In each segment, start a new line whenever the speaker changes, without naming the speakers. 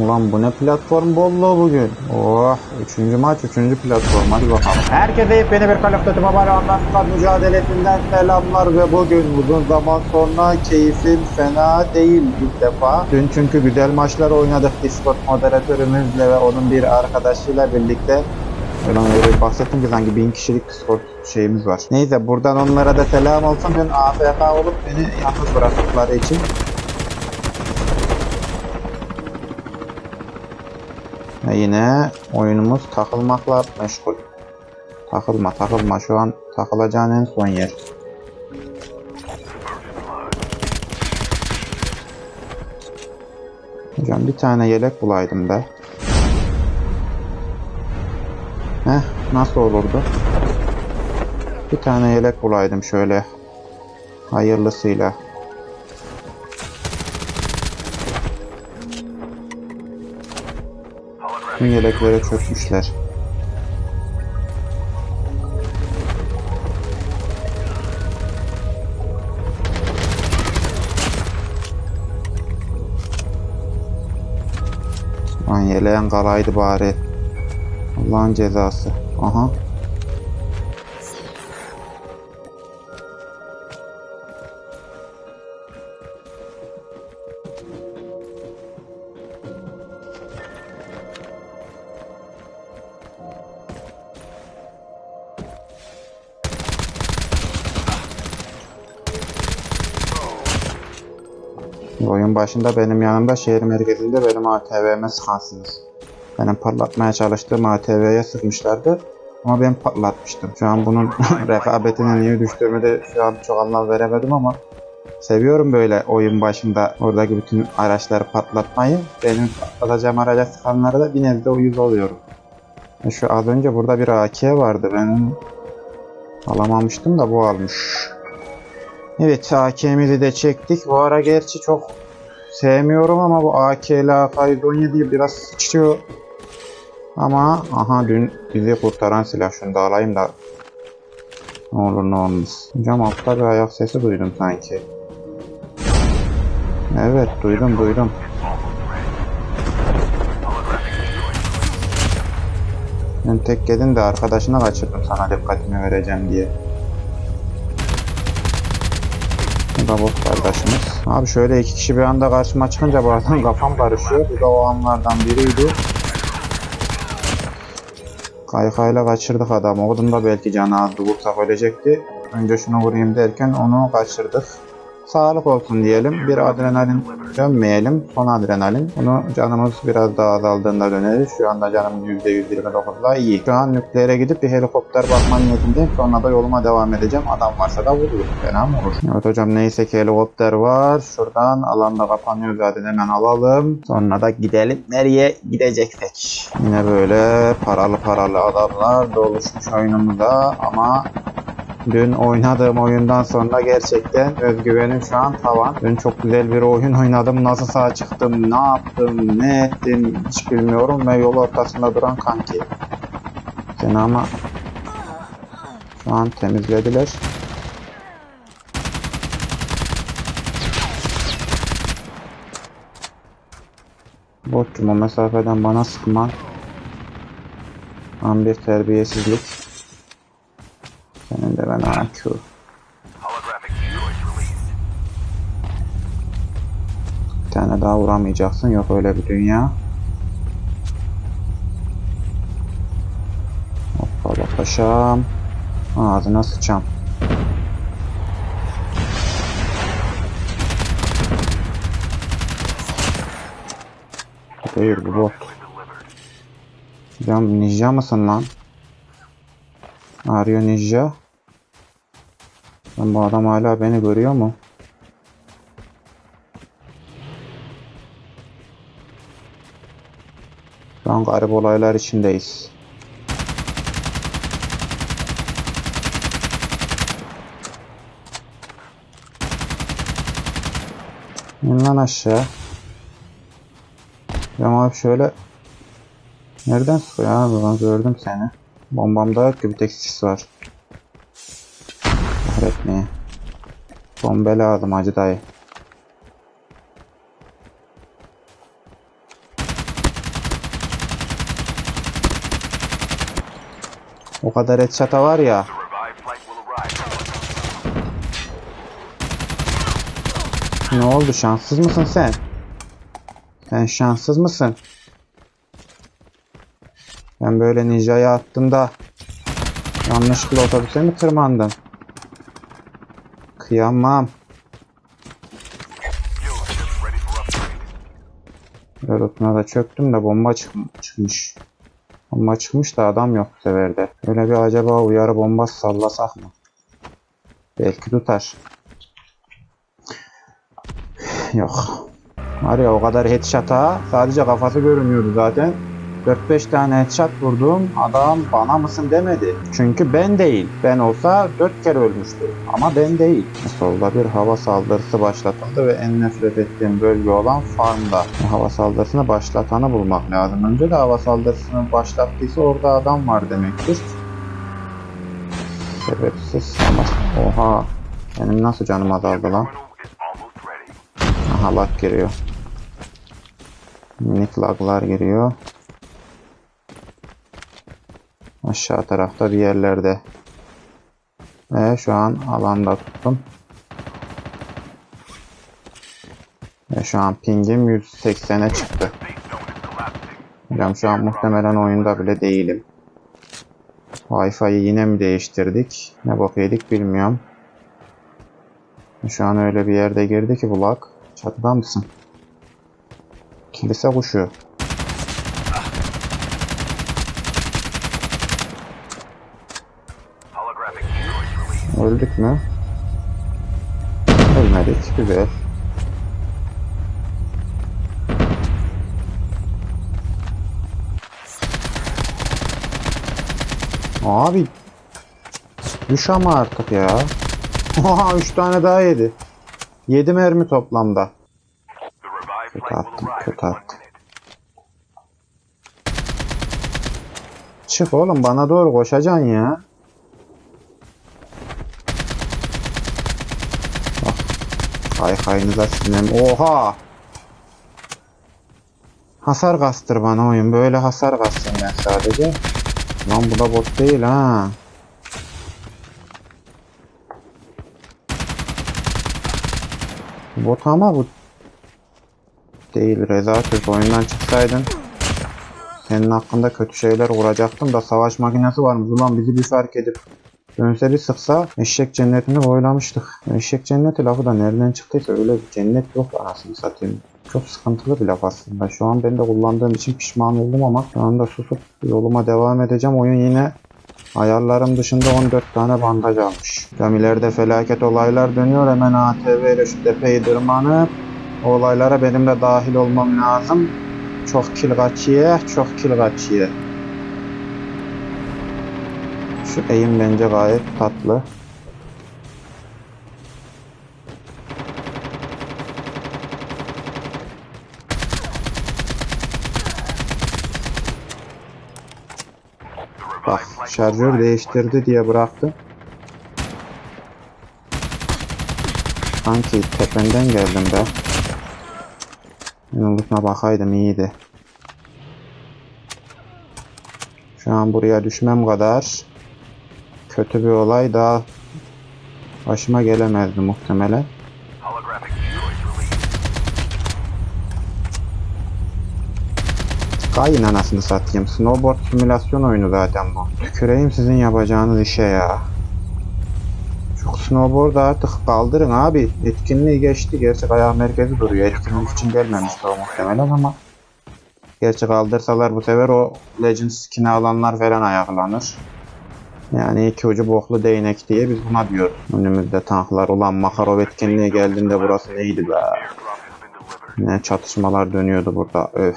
Ulan bu ne platform bolluğu bugün. Oh, üçüncü maç, üçüncü platform. Hadi bakalım. Herkese yepyeni bir Call of Duty Mobile Online mücadelesinden selamlar ve bugün uzun zaman sonra keyfim fena değil ilk defa. Dün çünkü güzel maçlar oynadık Discord moderatörümüzle ve onun bir arkadaşıyla birlikte. Ulan öyle bahsettim ki sanki bin kişilik Discord şeyimiz var. Neyse buradan onlara da selam olsun. Dün AFK olup beni yalnız bıraktıkları için Ve yine oyunumuz takılmakla meşgul. Takılma takılma şu an takılacağın en son yer. Hocam bir tane yelek bulaydım be. Heh nasıl olurdu? Bir tane yelek bulaydım şöyle. Hayırlısıyla. Tüm yeleklere çökmüşler. Lan yeleğen kalaydı bari. Allah'ın cezası. Aha. Oyun başında benim yanımda şehir merkezinde benim ATV'me sıkansınız. Benim patlatmaya çalıştığım ATV'ye sıkmışlardı. Ama ben patlatmıştım. Şu an bunun rekabetine niye düştüğümü de şu an çok anlam veremedim ama seviyorum böyle oyun başında oradaki bütün araçları patlatmayı. Benim patlatacağım araca sıkanlara da bir nebze uyuz oluyorum. Şu az önce burada bir AK vardı. Ben alamamıştım da bu almış. Evet AK'mizi de çektik. Bu ara gerçi çok sevmiyorum ama bu AK ile AK-117 biraz sıçıyor. Ama aha dün bizi kurtaran silah şunu da alayım da ne olur ne olmaz. Hocam altta bir ayak sesi duydum sanki. Evet duydum duydum. Ben tek gedin de arkadaşına kaçırdım sana dikkatimi vereceğim diye. Bu da bot kardeşimiz. Abi şöyle iki kişi bir anda karşıma çıkınca bazen kafam karışıyor. Bu da o anlardan biriydi. Kaykayla kaçırdık adamı. Odun da belki canı azdı vursak ölecekti. Önce şunu vurayım derken onu kaçırdık. Sağlık olsun diyelim. Bir adrenalin dönmeyelim. Son adrenalin. Bunu canımız biraz daha azaldığında döneriz. Şu anda canım %129'la iyi. Şu an nükleere gidip bir helikopter bakma niyetindeyim. Sonra da yoluma devam edeceğim. Adam varsa da vururuz. Fena mı olur? Evet hocam neyse ki helikopter var. Şuradan alanda kapanıyor zaten hemen alalım. Sonra da gidelim. Nereye gideceksek. Yine böyle paralı paralı adamlar doluşmuş oyunumuza ama Dün oynadığım oyundan sonra gerçekten özgüvenim şu an tavan. Dün çok güzel bir oyun oynadım. Nasıl sağ çıktım, ne yaptım, ne ettim hiç bilmiyorum ve yol ortasında duran kanki. Seni ama şu an temizlediler. Botçum o mesafeden bana sıkman. An bir terbiyesizlik. Senin de ben AQ. Bir tane daha vuramayacaksın. Yok öyle bir dünya. Hoppala paşam. Ağzına sıçam. Değil bu bot. Ya ninja mısın lan? Arıyor ninja. Lan bu adam hala beni görüyor mu? Şu an garip olaylar içindeyiz. İn lan aşağı. Ya abi şöyle Nereden sıkıyor abi ben gördüm seni. Bombamda yok ki bir tek sis var. Ne? Bombe lazım hacı dayı. O kadar headshot'a var ya. Ne oldu şanssız mısın sen? Sen şanssız mısın? Ben böyle ninja'ya attığımda yanlışlıkla otobüse mi tırmandım? Kıyamam. Yarısına da çöktüm de bomba çık- çıkmış. Bomba çıkmış da adam yok bu sefer de. Öyle bir acaba uyarı bombası sallasak mı? Belki tutar. Yok. Var ya o kadar headshot'a sadece kafası görünüyordu zaten. 4-5 tane headshot vurdum. Adam bana mısın demedi. Çünkü ben değil. Ben olsa 4 kere ölmüştü. Ama ben değil. Solda bir hava saldırısı başlatıldı ve en nefret ettiğim bölge olan farmda. Hava saldırısını başlatanı bulmak lazım. Önce de hava saldırısını başlattıysa orada adam var demektir. Sebepsiz ama oha. Benim nasıl canım azaldı lan? Aha lag giriyor. Minik laglar giriyor. Aşağı tarafta bir yerlerde. Ve şu an alanda tuttum. Ve şu an pingim 180'e çıktı. Hocam şu an muhtemelen oyunda bile değilim. Wi-Fi'yi yine mi değiştirdik? Ne bok bilmiyorum. Şu an öyle bir yerde girdi ki bu lag. Çatıda mısın? Kilise kuşu. Öldük mü? Ölmedik. Güzel. Abi düş ama artık ya. Oha 3 tane daha yedi. 7 mermi toplamda. Kötü attım, kötü attım. Çık oğlum bana doğru koşacaksın ya. Hay hayınıza sinem. Oha! Hasar kastır bana oyun. Böyle hasar kastım ben sadece. Lan bu da bot değil ha. Bot ama bu değil Reza Türk oyundan çıksaydın senin hakkında kötü şeyler kuracaktım da savaş makinesi varmış ulan bizi bir fark edip dönse bir sıksa eşek cennetini boylamıştık. Eşek cenneti lafı da nereden çıktıysa öyle bir cennet yok anasını satayım. Çok sıkıntılı bir laf aslında. Şu an ben de kullandığım için pişman oldum ama şu anda susup yoluma devam edeceğim. Oyun yine Ayarlarım dışında 14 tane bandaj almış. Camilerde felaket olaylar dönüyor. Hemen ATV ile şu tepeyi tırmanıp o olaylara benim de dahil olmam lazım. Çok kill kaçıyor, çok kill kaçıyor. Şu eğim bence gayet tatlı. Bak şarjör değiştirdi diye bıraktı. Sanki tependen geldim be. Yanıltma bakaydım iyiydi. Şu an buraya düşmem kadar kötü bir olay daha başıma gelemezdi muhtemelen. Kayın anasını satayım. Snowboard simülasyon oyunu zaten bu. Tüküreyim sizin yapacağınız işe ya. Şu snowboard artık kaldırın abi. Etkinliği geçti. Gerçi kayak merkezi duruyor. Etkinlik için gelmemişti o muhtemelen ama. Gerçi kaldırsalar bu sefer o Legends skin'i alanlar falan ayaklanır. Yani iki ucu boklu değnek diye biz buna diyoruz. Önümüzde tanklar. Ulan Makarov etkinliği geldiğinde burası neydi be? Ne çatışmalar dönüyordu burada. Öf.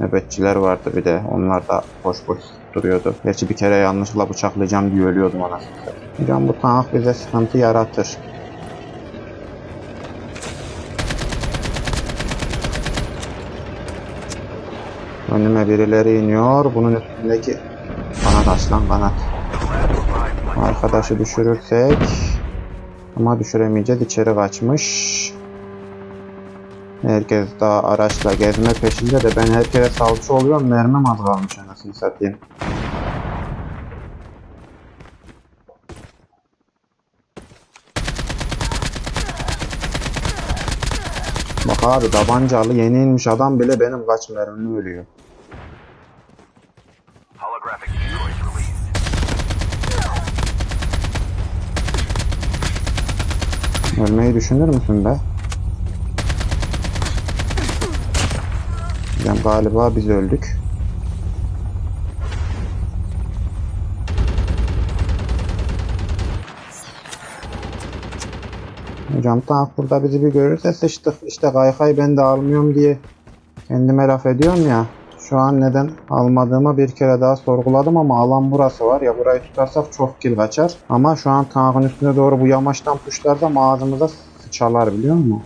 Nöbetçiler vardı bir de. Onlar da boş boş duruyordu. Gerçi bir kere yanlışlıkla bıçaklayacağım diye ölüyordum ona. Hocam bu tank bize sıkıntı yaratır. Önüme birileri iniyor. Bunun üstündeki kanat aslan kanat. Arkadaşı düşürürsek ama düşüremeyeceğiz. İçeri kaçmış. Herkes daha araçla gezme peşinde de ben her kere salça oluyorum. Mermim az kalmış anasını satayım. Bak abi tabancalı yeni inmiş adam bile benim kaç mermimi ölüyor.
Holographic
Ölmeyi düşünür müsün be? Hocam galiba biz öldük. Hocam tank burada bizi bir görürse sıçtık. İşte kaykay ben de almıyorum diye kendime laf ediyorum ya. Şu an neden almadığımı bir kere daha sorguladım ama alan burası var ya burayı tutarsak çok kill kaçar. Ama şu an tankın üstüne doğru bu yamaçtan puşlarsam ağzımıza sıçarlar biliyor musun?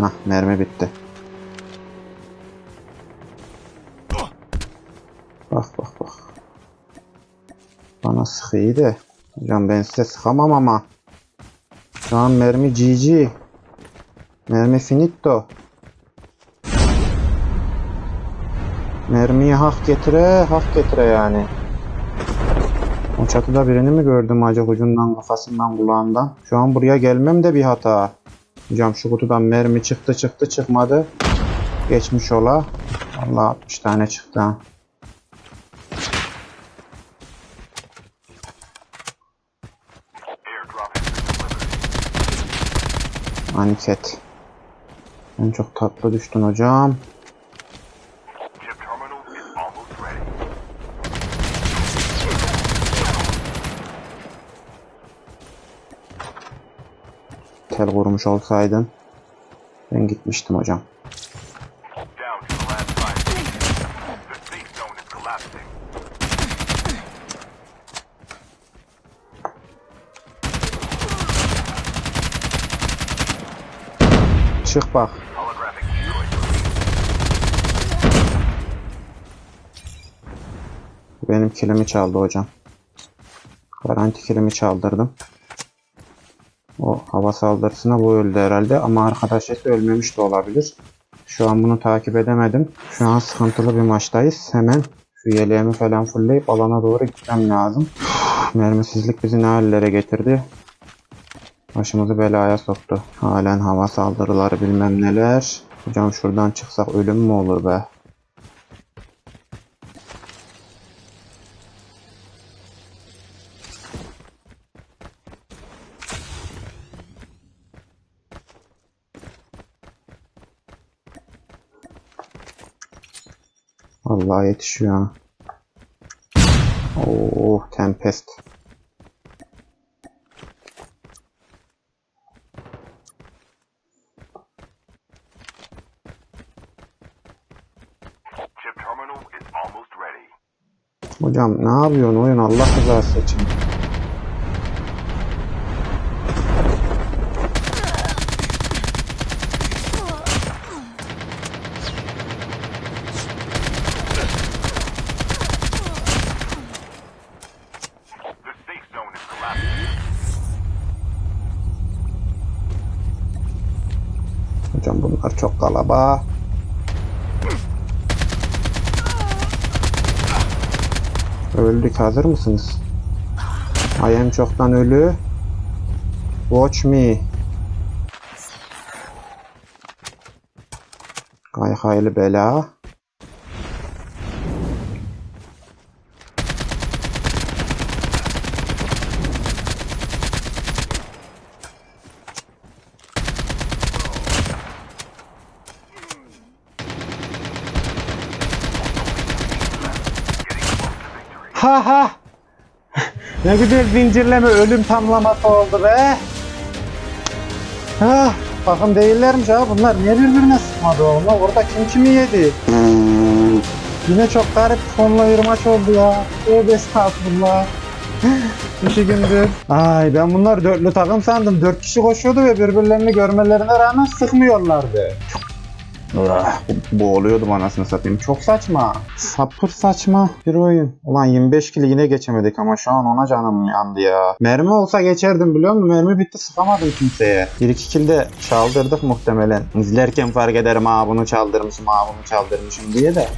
Hah mermi bitti. Bak bak bak. Bana sıkıydı. Hocam ben size sıkamam ama. Şu an mermi GG. Mermi finito. Mermiyi hak getire, hak getire yani. O çatıda birini mi gördüm acaba ucundan, kafasından, kulağından? Şu an buraya gelmem de bir hata. Hocam şu kutudan mermi çıktı çıktı çıkmadı. Geçmiş ola. Allah 60 tane çıktı ha. Aniket. En çok tatlı düştün hocam. Tel kurmuş olsaydın. Ben gitmiştim hocam. Çık bak. Benim kilimi çaldı hocam. Garanti kilimi çaldırdım. O hava saldırısına bu öldü herhalde ama arkadaşısı ölmemiş de olabilir. Şu an bunu takip edemedim. Şu an sıkıntılı bir maçtayız. Hemen şu yeleğimi falan fullleyip alana doğru gitmem lazım. Mermisizlik bizi ne hallere getirdi. Başımızı belaya soktu. Halen hava saldırıları bilmem neler. Hocam şuradan çıksak ölüm mü olur be? Vallahi yetişiyor. Oo, Tempest. Hocam ne yapıyorsun oyun Allah rızası için? Hocam bunlar çok kalaba. Öldük hazır mısınız? I am çoktan ölü. Watch me. Kaykaylı bela. Ha ha. ne güzel zincirleme ölüm tamlaması oldu be. Ha, bakın değillermiş ha bunlar niye birbirine sıkmadı oğlum? Orada kim kimi yedi? Yine çok garip sonla bir maç oldu ya. Tövbe estağfurullah. İki gündür. Ay ben bunlar dörtlü takım sandım. Dört kişi koşuyordu ve birbirlerini görmelerine rağmen sıkmıyorlardı. Ah, boğuluyordum anasını satayım. Çok saçma. Sapır saçma bir oyun. Ulan 25 kili yine geçemedik ama şu an ona canım yandı ya. Mermi olsa geçerdim biliyor musun? Mermi bitti sıkamadım kimseye. 1-2 kill de çaldırdık muhtemelen. İzlerken fark ederim ha bunu çaldırmışım ha bunu çaldırmışım diye de.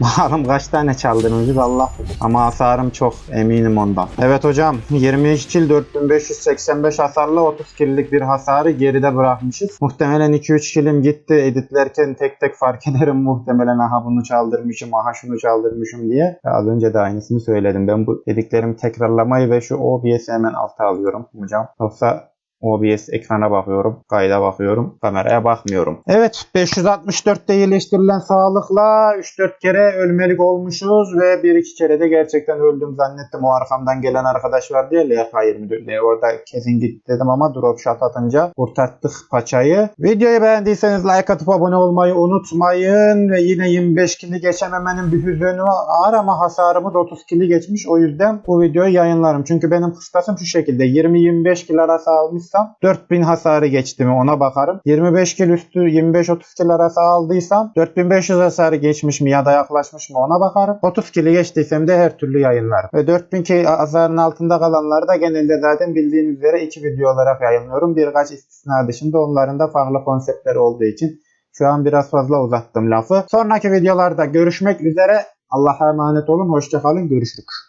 Bakalım kaç tane çaldınız Allah. Ama hasarım çok eminim ondan. Evet hocam 23 kill 4585 hasarlı 30 kill'lik bir hasarı geride bırakmışız. Muhtemelen 2-3 killim gitti editlerken tek tek fark ederim muhtemelen aha bunu çaldırmışım aha şunu çaldırmışım diye. Az önce de aynısını söyledim. Ben bu dediklerimi tekrarlamayı ve şu OBS'i hemen alta alıyorum hocam. Yoksa OBS ekrana bakıyorum, kayda bakıyorum, kameraya bakmıyorum. Evet, 564'te iyileştirilen sağlıkla 3-4 kere ölmelik olmuşuz ve 1-2 kere de gerçekten öldüm zannettim. O arkamdan gelen arkadaş vardı ya LK24 orada kesin gitti dedim ama drop shot atınca kurtarttık paçayı. Videoyu beğendiyseniz like atıp abone olmayı unutmayın ve yine 25 kili geçememenin bir hüzünü var ama hasarımı da 30 kili geçmiş o yüzden bu videoyu yayınlarım. Çünkü benim kıstasım şu şekilde 20-25 kil arası almışsam 4000 hasarı geçti mi ona bakarım. 25 kil üstü 25-30 kil arası aldıysam 4500 hasarı geçmiş mi ya da yaklaşmış mı ona bakarım. 30 kili geçtiysem de her türlü yayınlarım. Ve 4000 kil hasarın altında kalanları da genelde zaten bildiğiniz üzere iki video olarak yayınlıyorum. Birkaç istisna dışında onların da farklı konseptleri olduğu için şu an biraz fazla uzattım lafı. Sonraki videolarda görüşmek üzere. Allah'a emanet olun. Hoşçakalın. Görüşürük.